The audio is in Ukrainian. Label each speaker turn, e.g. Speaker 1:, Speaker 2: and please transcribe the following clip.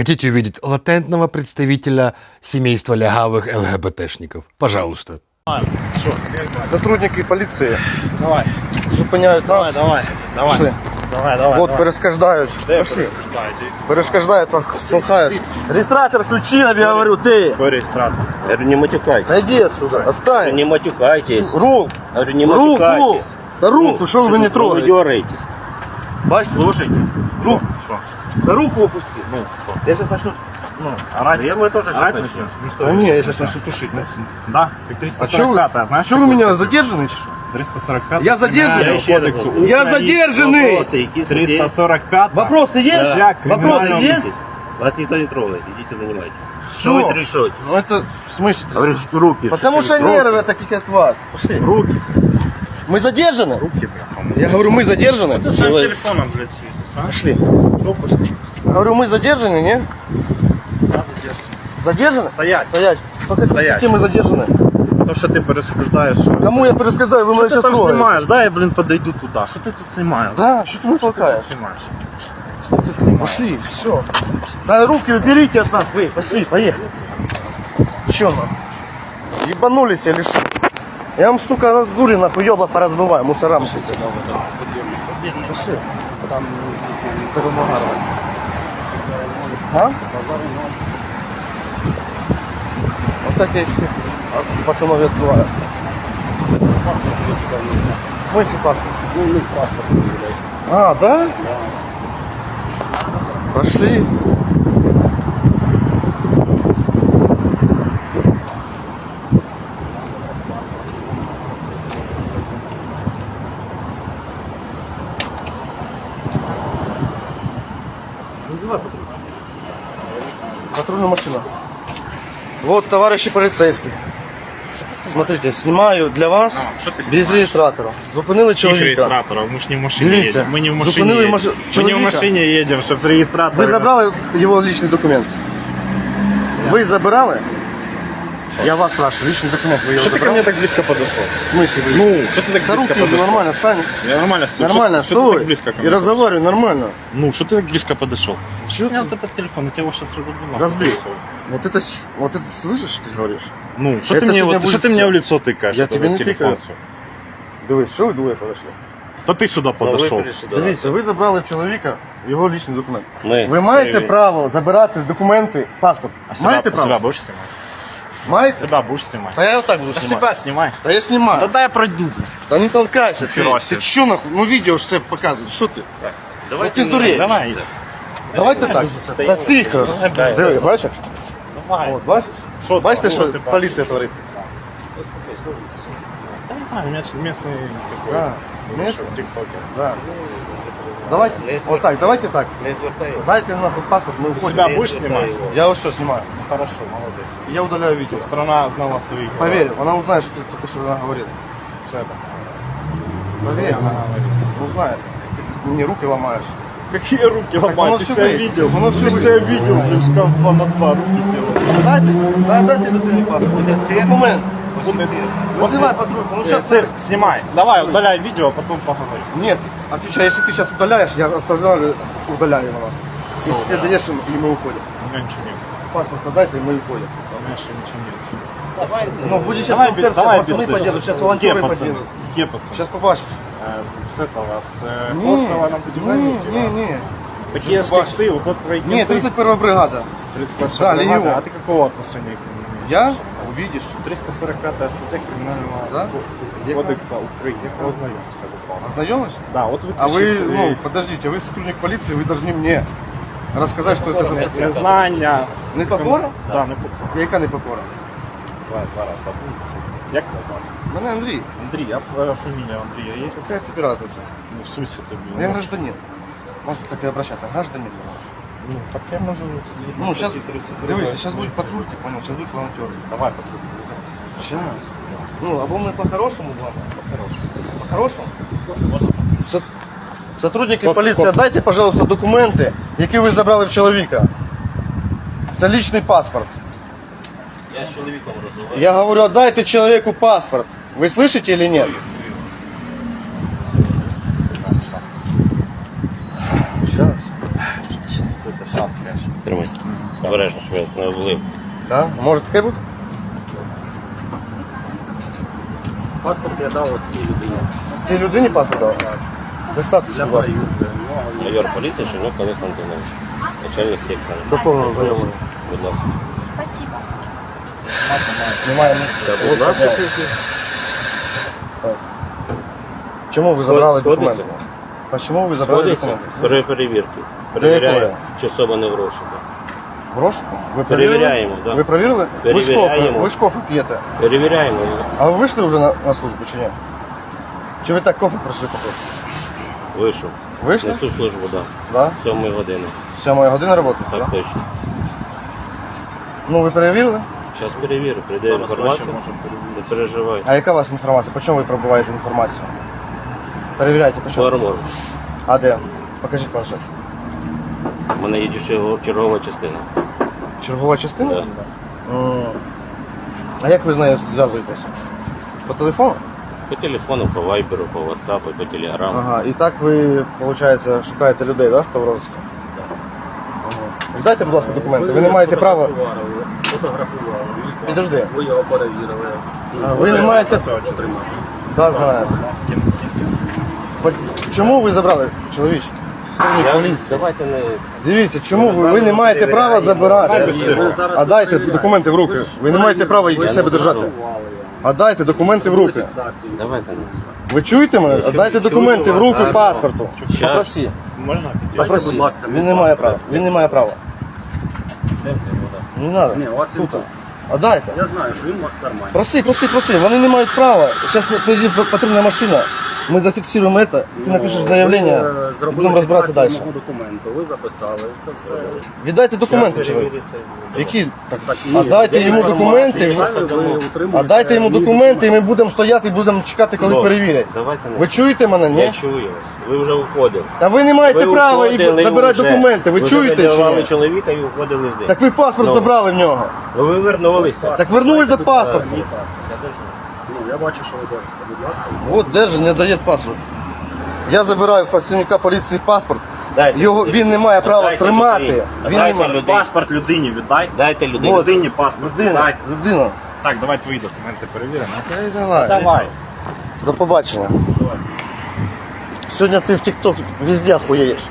Speaker 1: Хотите увидеть латентного представителя семейства лягавых ЛГБТшников? Пожалуйста.
Speaker 2: Сотрудники поліції
Speaker 3: Давай,
Speaker 2: зупиняють
Speaker 3: давай,
Speaker 2: нас.
Speaker 3: давай, давай.
Speaker 2: Пішли.
Speaker 3: Давай, давай.
Speaker 2: От
Speaker 3: давай.
Speaker 2: перешкаждають.
Speaker 3: Де
Speaker 2: Пішли.
Speaker 3: перешкоджаєте?
Speaker 2: Перешкаждають, так, слухають.
Speaker 4: Реєстратор включи, я тобі говорю, ти.
Speaker 3: Какой реєстратор?
Speaker 5: Я говорю, не матюкайтесь.
Speaker 2: Та йди отсюда, отстань.
Speaker 5: Не матюкайтесь.
Speaker 2: Руку,
Speaker 5: Я говорю, не
Speaker 2: руку.
Speaker 5: матюкайтесь.
Speaker 2: Та руку, що ви не
Speaker 5: Вы
Speaker 2: трогаєте?
Speaker 5: дергаетесь.
Speaker 2: Бачите?
Speaker 3: Слушайте.
Speaker 2: Руку.
Speaker 3: Что?
Speaker 2: Та руку опусти.
Speaker 3: Ну, что?
Speaker 2: Я зараз начну.
Speaker 3: Ну, орать.
Speaker 5: Я бы тоже
Speaker 3: орать
Speaker 5: сейчас
Speaker 3: начнешь? Ну что?
Speaker 2: Та ні, я зараз начну тушити.
Speaker 3: Да? Как
Speaker 2: А що ви,
Speaker 3: 345 знаешь?
Speaker 2: що ви мене задержані чи що?
Speaker 3: 345
Speaker 2: Я задержан.
Speaker 3: Криминального
Speaker 5: Я
Speaker 3: кодексу.
Speaker 2: Я задержаний.
Speaker 5: Вопросы, какие судей?
Speaker 3: 345
Speaker 2: Вопросы есть?
Speaker 3: Я
Speaker 2: Вопросы есть?
Speaker 5: Вас никто не трогает. Идите занимайтесь.
Speaker 2: Что?
Speaker 5: Что вы трешете?
Speaker 2: Ну это в смысле?
Speaker 5: Говорю, что руки.
Speaker 2: Потому что нервы таких от вас. Пошли.
Speaker 3: Руки.
Speaker 2: Мы задержаны?
Speaker 3: Руки, бляха.
Speaker 2: Я говорю, мы задержаны?
Speaker 3: Ты своим телефоном, блядь, а?
Speaker 2: Пошли. Говорю, мы задержаны, не?
Speaker 3: Да, задержан.
Speaker 2: Задержаны?
Speaker 3: Стоять.
Speaker 2: Стоять. По какой
Speaker 3: Стоять.
Speaker 2: мы задержаны?
Speaker 3: То, что ты перешкождаешь.
Speaker 2: Кому я пересказаю, вы меня сейчас
Speaker 3: там
Speaker 2: трогаете.
Speaker 3: снимаешь? Да, я, блин, подойду туда. Что ты тут снимаешь?
Speaker 2: Да, что ты
Speaker 3: Что тут снимаешь?
Speaker 2: Пошли, все. Да руки уберите от нас, вы, пошли, поехали. Че нам? Ебанулись или что? Я вам, сука, на дуре нахуй ёбла поразбываю, мусорам, сука. Пошли там допомагати. А? Отак я їх всіх а пацанов відбуваю. Паспорт В смысле паспорт? Ну, у паспорт. А, да? Да. Пошли. Вызывай патруль. Патрульная машина. Вот, товарищи полицейские. Смотрите, снимаю для вас
Speaker 3: А, що ти
Speaker 2: без реєстратора. Зупинили
Speaker 3: Каких
Speaker 2: чоловіка.
Speaker 3: реєстраторів? Ми ж не в машині
Speaker 2: Дивіться,
Speaker 3: їдемо. Ми не в машині
Speaker 2: зупинили
Speaker 3: їдемо.
Speaker 2: маш-
Speaker 3: Ми не в
Speaker 2: чоловіка.
Speaker 3: машині їдемо, щоб реєстратор.
Speaker 2: Ви забрали його личний документ? Ви забирали? Я вас спрашиваю, личный документ вы его
Speaker 3: Что ты ко
Speaker 2: забрали?
Speaker 3: мне так близко подошел?
Speaker 2: В смысле вы?
Speaker 3: Ну, что ты так
Speaker 2: Да
Speaker 3: близко
Speaker 2: руки
Speaker 3: подошел?
Speaker 2: нормально, встань.
Speaker 3: Я нормально стою.
Speaker 2: Нормально,
Speaker 3: что, ты
Speaker 2: стой.
Speaker 3: так близко ко
Speaker 2: И
Speaker 3: мне?
Speaker 2: разговаривай нормально.
Speaker 3: Ну, что ты так близко подошел?
Speaker 2: Чё
Speaker 3: У меня
Speaker 2: ты?
Speaker 3: вот этот телефон, я тебя его сейчас разобью.
Speaker 2: Разбей. Вот это, с- вот это слышишь, что ты говоришь?
Speaker 3: Ну, что
Speaker 2: Это
Speaker 3: ты, мне,
Speaker 2: сегодня
Speaker 3: вот,
Speaker 2: будет
Speaker 3: что ты мне
Speaker 2: всё.
Speaker 3: в лицо тыкаешь?
Speaker 2: Я
Speaker 3: вот
Speaker 2: тебе
Speaker 3: этот
Speaker 2: не
Speaker 3: телефон
Speaker 2: тыкаю.
Speaker 3: свой?
Speaker 2: Дивись, що ви двоє подошли?
Speaker 3: То ты сюда подошел.
Speaker 2: Дивіться, ви забрали в чоловіка його личний документ.
Speaker 5: Мы.
Speaker 2: Ви маєте
Speaker 3: Ми-
Speaker 2: право забирати документи, паспорт.
Speaker 3: А себя,
Speaker 2: маєте
Speaker 3: себя
Speaker 2: право?
Speaker 3: будешь снимать?
Speaker 2: Маєте?
Speaker 3: Себя будешь снимать?
Speaker 2: Та я отак буду
Speaker 3: Да
Speaker 2: знімати.
Speaker 3: себя снимай.
Speaker 2: Та я знімаю.
Speaker 3: Да дай я пройду.
Speaker 2: Та не толкайся ти.
Speaker 3: Нічого
Speaker 2: Ти
Speaker 3: собі.
Speaker 2: що нахуй? Ну відео ж це показує. Що ти?
Speaker 5: Давайте
Speaker 2: Ну, ты сдурей.
Speaker 3: Давай.
Speaker 2: Давайте так. Та тихо. Диви, бачиш?
Speaker 3: Давай.
Speaker 2: От, бачиш?
Speaker 3: Що ти?
Speaker 2: Бачите,
Speaker 3: Що
Speaker 2: що
Speaker 3: ти бачиш?
Speaker 2: поліція творить?
Speaker 3: Да не знаю, у меня местный такой.
Speaker 2: Да, местный?
Speaker 3: Тиктокер.
Speaker 2: Да. Давайте, вот так, давайте так.
Speaker 5: Не звертаю.
Speaker 2: Дайте нахуй паспорт, мы
Speaker 3: Ты
Speaker 2: уходим.
Speaker 3: себя
Speaker 5: Не
Speaker 3: будешь снимать?
Speaker 5: увагу.
Speaker 2: Я вот все снимаю.
Speaker 3: Ну хорошо, молодец.
Speaker 2: Я удаляю видео.
Speaker 3: Чтобы страна знала своих.
Speaker 2: Поверь, она узнает, что ты только что она говорит.
Speaker 3: Что это?
Speaker 2: Поверь,
Speaker 3: Она говорит.
Speaker 2: узнает. Ты мне руки ломаешь.
Speaker 3: Какие руки
Speaker 2: оно
Speaker 3: ломать? Ты
Speaker 2: всё
Speaker 3: себя видел?
Speaker 2: Оно
Speaker 3: Ты
Speaker 2: всё
Speaker 3: себя видел, блин, шкаф 2 на 2 руки делать.
Speaker 2: Дайте, дай, дайте людині паспорт.
Speaker 5: Буде цирк.
Speaker 2: Документ. Вызывай. Ну сейчас
Speaker 3: цирк, снимай. Давай, удаляй видео, а потом поговорим.
Speaker 2: Нет, отвечай, если ты сейчас удаляешь, я оставляю, удаляю его. Если ты даешь им, и мы уходим.
Speaker 3: У меня ничего нет.
Speaker 2: Паспорт отдайте, и мы уходим.
Speaker 3: У меня еще ничего нет.
Speaker 5: Давай.
Speaker 2: Ну, будет сейчас
Speaker 3: Давай,
Speaker 2: концерт,
Speaker 3: давай
Speaker 2: сейчас пацаны подъедут, сейчас волонтеры подъедут.
Speaker 3: Где пацаны?
Speaker 2: Сейчас побачишь.
Speaker 3: Э, С этого, с э,
Speaker 2: Не,
Speaker 3: Костова на
Speaker 2: не, не, не.
Speaker 3: Такие же, как ты, вот тот твои
Speaker 2: Не, 31 бригада.
Speaker 3: 31
Speaker 2: Да,
Speaker 3: бригада. А ты какого отношения к нему имеешь?
Speaker 2: Я? Увидишь.
Speaker 3: 345 статья криминального
Speaker 2: Да?
Speaker 3: ко- кодекса Украины. Ознайомься, будь ласка.
Speaker 2: Ознакомились?
Speaker 3: Да, вот вы
Speaker 2: А вы, ну, подождите, вы сотрудник полиции, вы должны мне рассказать, что это за статья.
Speaker 3: Незнання.
Speaker 2: Непокора?
Speaker 3: Да, не покора.
Speaker 2: Яка непокора?
Speaker 3: Давай, зараз забув. Як тебе звати?
Speaker 2: Мене Андрій.
Speaker 3: Андрій, а ф- фамілія Андрія є?
Speaker 2: Какая тебе разница?
Speaker 3: Ну, в сумісі тобі.
Speaker 2: Я
Speaker 3: Ну,
Speaker 2: гражданин. Можно так и обращаться. Гражданин.
Speaker 3: Ну, так я можу...
Speaker 2: Ну, сейчас, дивись, сейчас будет патрульки, понял, сейчас будет волонтер.
Speaker 3: Давай, потрібно.
Speaker 2: Сейчас. Ну, або мы по-хорошему вам. По-хорошему? По-хорошему? Со- Сотрудники
Speaker 3: Коп-
Speaker 2: поліції,
Speaker 3: коп.
Speaker 2: дайте, пожалуйста, документи, які ви забрали в чоловіка. Це личний паспорт.
Speaker 5: Я з чоловіком розмовляю.
Speaker 2: Я говорю, отдайте человеку паспорт. Вы слышите или нет?
Speaker 5: Тримай. Обережно, щоб я не облив.
Speaker 2: Так? Може таке бути?
Speaker 4: Паспорт я дав ось цій людині.
Speaker 2: Цій людині паспорт дав? Представтеся, будь ласка.
Speaker 5: Майор поліції Шевнюк Олег Антонович. Начальник сектора.
Speaker 2: До повного знайомого.
Speaker 5: Будь ласка.
Speaker 6: Спасибо.
Speaker 2: Немає
Speaker 5: Будь ласка,
Speaker 2: Чому ви забрали
Speaker 5: Сходиться?
Speaker 2: документи? А чому ви забрали
Speaker 5: Сходиться
Speaker 2: документи?
Speaker 5: при перевірки. Перевіряємо, чи особа не в розшуку.
Speaker 2: В розшуку? Ви перевірили?
Speaker 5: Перевіряємо, да.
Speaker 2: Ви перевірили? Ви ж кофе,
Speaker 5: Перевіряємо.
Speaker 2: ви ж кофе п'єте.
Speaker 5: Перевіряємо.
Speaker 2: А ви вийшли вже на, на службу чи ні? Чи ви так кофе прийшли попити?
Speaker 5: Вийшов.
Speaker 2: Вийшли?
Speaker 5: Несу службу, так.
Speaker 2: Да?
Speaker 5: Да. 7 години.
Speaker 2: Сьомої години роботи?
Speaker 5: Так
Speaker 2: Да?
Speaker 5: точно.
Speaker 2: Ну ви перевірили?
Speaker 5: Зараз перевірю, прийде інформація. Не переживайте.
Speaker 2: А яка у вас інформація? По чому ви пробуваєте інформацію? Перевіряйте, по чому?
Speaker 5: армору.
Speaker 2: А де? Покажіть планшет.
Speaker 5: У мене є чергова- чергова частина.
Speaker 2: Чергова частина?
Speaker 5: Да.
Speaker 2: М. А як ви з нею зв'язуєтесь? По телефону?
Speaker 5: По телефону, по вайберу, по ватсапу, по телеграму.
Speaker 2: Ага, і так ви, виходить, шукаєте людей, да, хто в розиску? Ага. Віддайте, будь ласка, документи. Ви не маєте права.
Speaker 4: Сфотографували.
Speaker 2: Підожди.
Speaker 4: Ви його перевірили.
Speaker 2: А, Ви не маєте.
Speaker 4: Отримати.
Speaker 2: Да, знаю. По- Чому ви забрали, чоловіче?
Speaker 5: Я, давайте не...
Speaker 2: Дивіться, чому ви, ви не маєте права забирати? А дайте документи в руки. Ви не маєте права їх для себе держати. А дайте документи в руки.
Speaker 5: Давайте.
Speaker 2: Ви чуєте мене? А дайте документи в руку паспорту.
Speaker 5: Щас.
Speaker 2: Попросі.
Speaker 3: Можна
Speaker 4: будь ласка,
Speaker 2: Він не має права. Він не має права. Не треба.
Speaker 4: Ні, у вас він тут.
Speaker 2: А дайте.
Speaker 4: Я знаю, що він у вас в кармані.
Speaker 2: Проси, проси, проси. Вони не мають права. Зараз приїде патрульна Ми зафіксуємо це, ти напишеш заявлення,
Speaker 4: Ви, е,
Speaker 2: і будемо розбиратися далі.
Speaker 4: мого документу, ви записали. Це все.
Speaker 2: Віддайте документи,
Speaker 5: Щас
Speaker 2: чоловік. Які?
Speaker 4: Так,
Speaker 2: А дайте йому документи. А дайте йому документи, і ми будемо стояти і будемо чекати, коли
Speaker 5: Добре.
Speaker 2: перевірять.
Speaker 5: Давайте не.
Speaker 2: Ви чуєте мене?
Speaker 5: Я
Speaker 2: Ні?
Speaker 5: чую вас. Ви вже уходили.
Speaker 2: Та ви не маєте
Speaker 5: Ви
Speaker 2: права і забирати
Speaker 5: вже.
Speaker 2: документи. Ви чуєте чи ні?
Speaker 5: чоловіка і уходили з ним.
Speaker 2: Так ви паспорт
Speaker 5: Ну.
Speaker 2: забрали в нього.
Speaker 5: Ну ви вернулися.
Speaker 2: Так вернули за паспорт.
Speaker 4: Мій паспорт. Ну, я бачу, що ви держите. Будь ласка.
Speaker 2: От держи, не дає паспорт. Я забираю в працівника поліції паспорт.
Speaker 5: Дайте
Speaker 2: Його він не має права
Speaker 5: Дайте
Speaker 2: тримати. Він не
Speaker 5: Дайте
Speaker 2: має.
Speaker 5: людині.
Speaker 3: Паспорт людині віддай.
Speaker 5: Дайте людині.
Speaker 2: От.
Speaker 3: Людині паспорт.
Speaker 2: Людина,
Speaker 3: Віддай.
Speaker 2: людина.
Speaker 3: Так, давай твої документи перевіримо.
Speaker 2: Та й давай.
Speaker 3: Давай.
Speaker 2: До побачення. Сьогодні ти в TikTok везде хуєш.